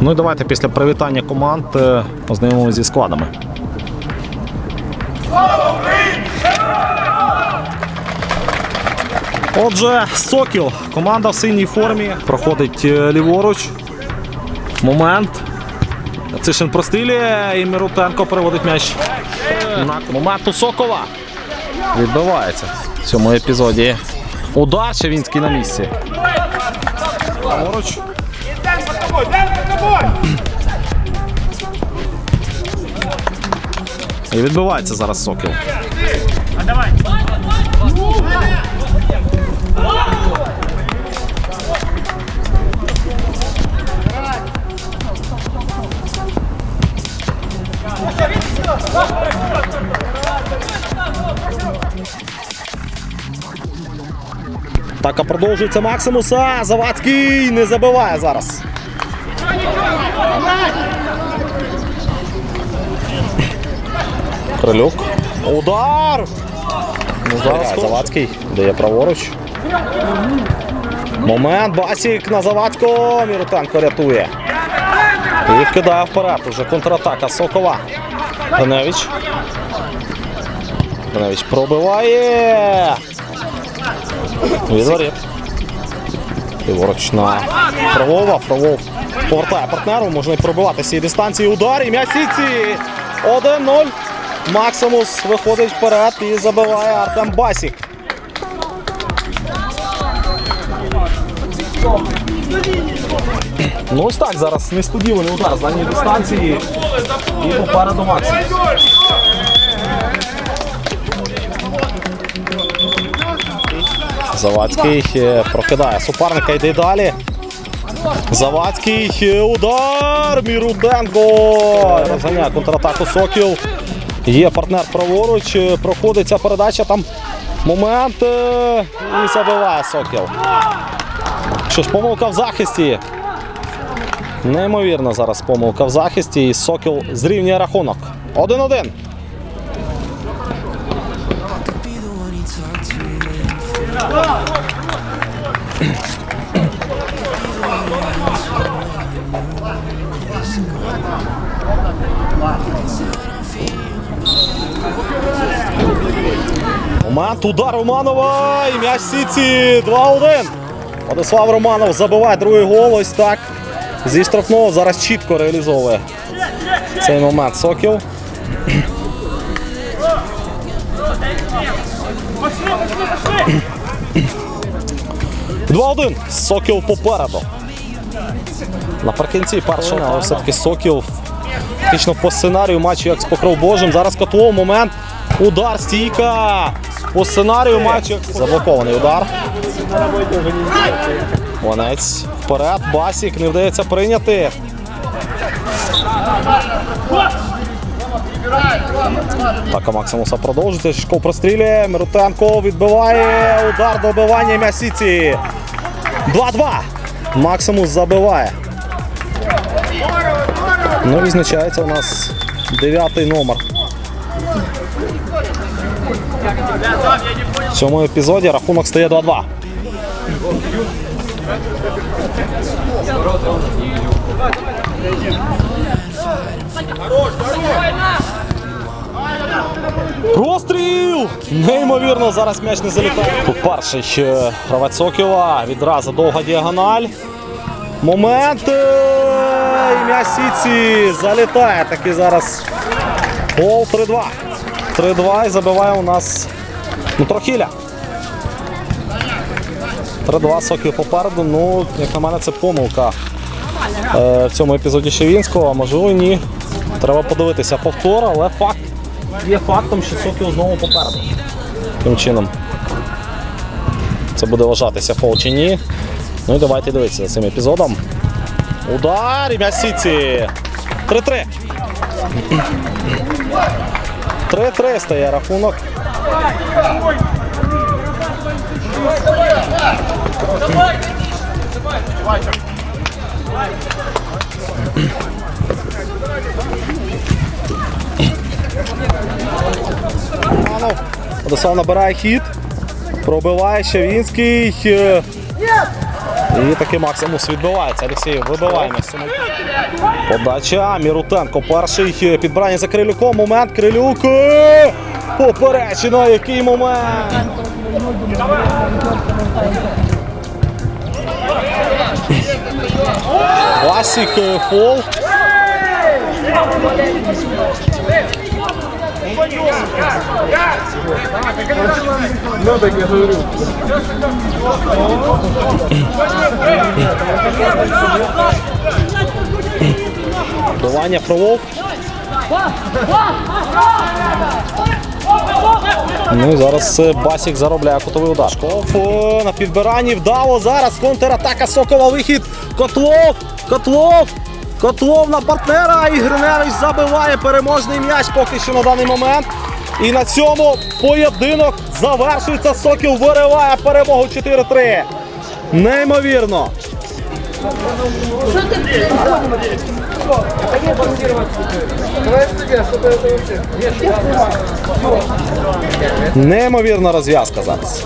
Ну і давайте після привітання команд е, ознайомимося зі складами. Отже, Сокіл. Команда в синій формі. Проходить е, ліворуч. Момент. Цишин прострілює і Мирутенко переводить м'яч на момент у Сокола. Відбивається в цьому епізоді. Удар Шевінський на місці. Поруч. І відбивається зараз Сокіл. Атака продовжується Максимуса. Завадський не забиває зараз. Крилюк. Удар! Ну, зараз Завадський дає праворуч. Момент. Басік на Завадського. Мірутенко рятує. І кидає вперед. Уже контратака Сокола. Гриневич. Гриневич пробиває. Відворіт. Ліворуч на Фролова. Фролов повертає партнеру. Можна пробивати цієї дистанції. Удар і м'яч сітці. 1-0. Максимус виходить вперед і забиває Артем Басік. Ну ось так зараз несподіваний удар з дальньої дистанції. І попереду Максимус. Завадський е, прокидає суперника, йде далі. Завадський е, удар. Міруденко. Розганяє контратаку Сокіл. Є партнер праворуч. е, Проходить ця передача. Там момент. І забиває Сокіл. Що ж, помилка в захисті. Неймовірна зараз помилка в захисті. І Сокіл зрівнює рахунок. 1-1. Момент, удар Романова і м'яч Сіці 2-1. Владислав Романов забиває другий гол. Ось так. Зі штрафного зараз чітко реалізовує цей момент Сокіл. Два-один. Сокіл попереду. Наприкінці першого, але все-таки Сокіл фактично по сценарію матчу як з покров Божим. Зараз котлов момент. Удар, стійка. По сценарію матчу. Заблокований удар. Вонець вперед. Басік не вдається прийняти. Атака Максимуса продовжується. Шишков прострілює. Мирутенко відбиває. Удар добивання м'ясіці. 2-2. Максимус забиває. Ну, відзначається у нас дев'ятий номер. В цьому епізоді рахунок стає 2-2. Простріл! Неймовірно, зараз м'яч не залітає. Тут перший ще гравець. Відразу довга діагональ. Момент. е, І м'яч Сіці залітає. Таки зараз гол 3-2. 3-2 і забиває у нас Дмитро Хіля. 3-2 Сокіл попереду. Ну, як на мене, це помилка е, в цьому епізоді Шевінського, можливо ні. Треба подивитися повтор, але факт є фактом, що Сокіл знову попереду. Таким чином. Це буде вважатися фол чи ні. Ну і давайте дивитися за цим епізодом. Удар і м'яч Сіці. 3-3. 3-3 стає рахунок. Романов. Владислав набирає хід. Пробиває Щавінський. Е, І таки Максимус відбивається. Олексій вибиває на цьому. Подача. Мірутенко. Перший е, підбирання за Крилюком. Момент. Крилюк. е, Поперечина. Який момент. Васік е, фол. Бивання фролов. Ну і зараз е, Басік заробляє кутовий удар. Шков на підбиранні вдало. Зараз контратака Сокола. Вихід. Котлов. Котлов. Котлов на партнера. І Гриневич забиває переможний м'яч поки що на даний момент. І на цьому поєдинок завершується. Сокіл вириває перемогу 4-3. Неймовірно. Неймовірна розв'язка зараз.